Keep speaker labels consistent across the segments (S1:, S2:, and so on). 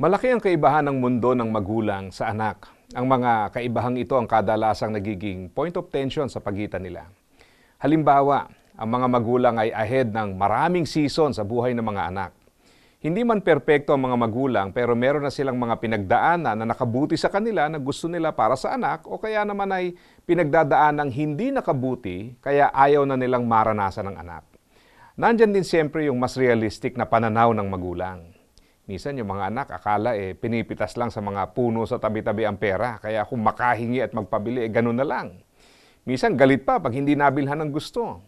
S1: Malaki ang kaibahan ng mundo ng magulang sa anak. Ang mga kaibahang ito ang kadalasang nagiging point of tension sa pagitan nila. Halimbawa, ang mga magulang ay ahead ng maraming season sa buhay ng mga anak. Hindi man perpekto ang mga magulang pero meron na silang mga pinagdaanan na nakabuti sa kanila na gusto nila para sa anak o kaya naman ay pinagdadaan ng hindi nakabuti kaya ayaw na nilang maranasan ng anak. Nandyan din siyempre yung mas realistic na pananaw ng magulang. Minsan yung mga anak akala eh pinipitas lang sa mga puno sa tabi-tabi ang pera kaya kung makahingi at magpabili eh ganun na lang. Minsan galit pa pag hindi nabilhan ng gusto.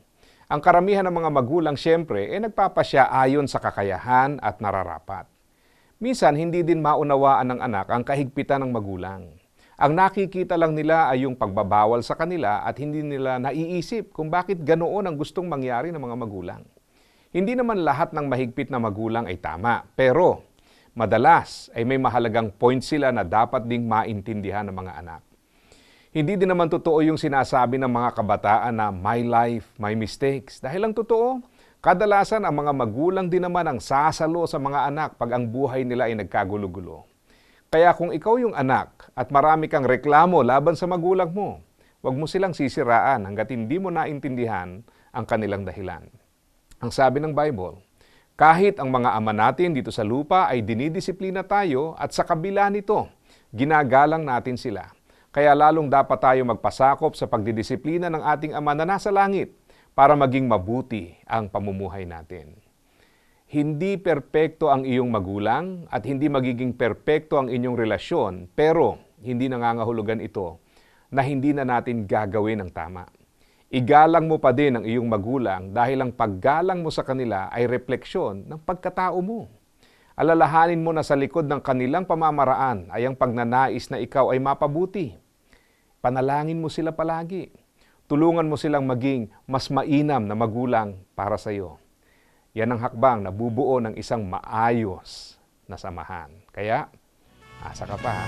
S1: Ang karamihan ng mga magulang siyempre ay nagpapasya ayon sa kakayahan at nararapat. Minsan hindi din maunawaan ng anak ang kahigpitan ng magulang. Ang nakikita lang nila ay yung pagbabawal sa kanila at hindi nila naiisip kung bakit ganoon ang gustong mangyari ng mga magulang. Hindi naman lahat ng mahigpit na magulang ay tama, pero madalas ay may mahalagang point sila na dapat ding maintindihan ng mga anak. Hindi din naman totoo yung sinasabi ng mga kabataan na my life, my mistakes. Dahil ang totoo, kadalasan ang mga magulang din naman ang sasalo sa mga anak pag ang buhay nila ay nagkagulo-gulo. Kaya kung ikaw yung anak at marami kang reklamo laban sa magulang mo, huwag mo silang sisiraan hanggat hindi mo naintindihan ang kanilang dahilan. Ang sabi ng Bible, kahit ang mga ama natin dito sa lupa ay dinidisiplina tayo at sa kabila nito, ginagalang natin sila. Kaya lalong dapat tayo magpasakop sa pagdidisiplina ng ating Ama na nasa langit para maging mabuti ang pamumuhay natin. Hindi perpekto ang iyong magulang at hindi magiging perpekto ang inyong relasyon, pero hindi nangangahulugan ito na hindi na natin gagawin ang tama. Igalang mo pa din ang iyong magulang dahil ang paggalang mo sa kanila ay refleksyon ng pagkatao mo alalahanin mo na sa likod ng kanilang pamamaraan ay ang pagnanais na ikaw ay mapabuti. Panalangin mo sila palagi. Tulungan mo silang maging mas mainam na magulang para sa iyo. Yan ang hakbang na bubuo ng isang maayos na samahan. Kaya, asa ka pa ha?